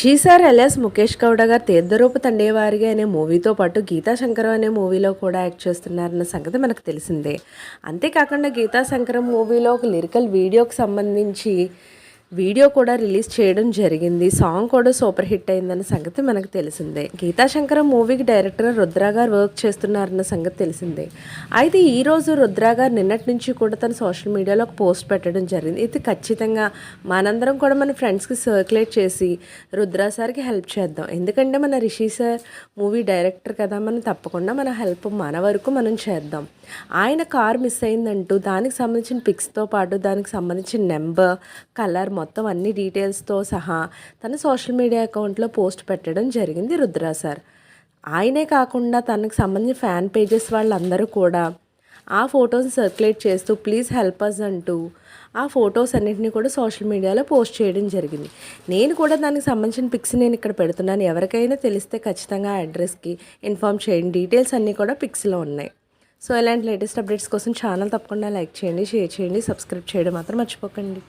Rishi sir L S Mukesh Gowda గారు తీర్థరూప తండేవారిగా అనే మూవీతో పాటు గీతా శంకరం అనే మూవీలో కూడా యాక్ట్ చేస్తున్నారన్న సంగతి మనకు తెలిసిందే. అంతేకాకుండా గీతా శంకరం మూవీలో ఒక లిరికల్ వీడియోకి సంబంధించి వీడియో కూడా రిలీజ్ చేయడం జరిగింది. సాంగ్ కూడా సూపర్ హిట్ అయిందన్న సంగతి మనకు తెలిసిందే. గీతా శంకరం మూవీకి డైరెక్టర్ రుద్రా గారు వర్క్ చేస్తున్నారన్న సంగతి తెలిసిందే. అయితే ఈ రోజు రుద్రా గారు నిన్నటి నుంచి కూడా తన సోషల్ మీడియాలో ఒక పోస్ట్ పెట్టడం జరిగింది. ఇది ఖచ్చితంగా మనందరం కూడా మన ఫ్రెండ్స్కి సర్క్యులేట్ చేసి రుద్రా సార్కి హెల్ప్ చేద్దాం. ఎందుకంటే మన రిషి సార్ మూవీ డైరెక్టర్ కదా మనం తప్పకుండా మన హెల్ప్ మన వరకు మనం చేద్దాం. ఆయన కార్ మిస్ అయిందంటూ దానికి సంబంధించిన పిక్స్తో పాటు దానికి సంబంధించిన నెంబర్ కలర్ మొత్తం అన్ని డీటెయిల్స్తో సహా తన సోషల్ మీడియా అకౌంట్లో పోస్ట్ పెట్టడం జరిగింది రుద్రా సార్. ఆయనే కాకుండా తనకు సంబంధించిన ఫ్యాన్ పేజెస్ వాళ్ళందరూ కూడా ఆ ఫొటోస్ సర్క్యులేట్ చేస్తూ ప్లీజ్ హెల్ప్ అస్ అంటూ ఆ ఫొటోస్ అన్నింటినీ కూడా సోషల్ మీడియాలో పోస్ట్ చేయడం జరిగింది. నేను కూడా దానికి సంబంధించిన పిక్స్ నేను ఇక్కడ పెడుతున్నాను. ఎవరికైనా తెలిస్తే ఖచ్చితంగా ఆ అడ్రస్కి ఇన్ఫామ్ చేయండి. డీటెయిల్స్ అన్నీ కూడా పిక్స్లో ఉన్నాయి. సో ఇలాంటి లేటెస్ట్ అప్డేట్స్ కోసం ఛానల్ తప్పకుండా లైక్ చేయండి షేర్ చేయండి సబ్స్క్రైబ్ చేయడం మాత్రం మర్చిపోకండి.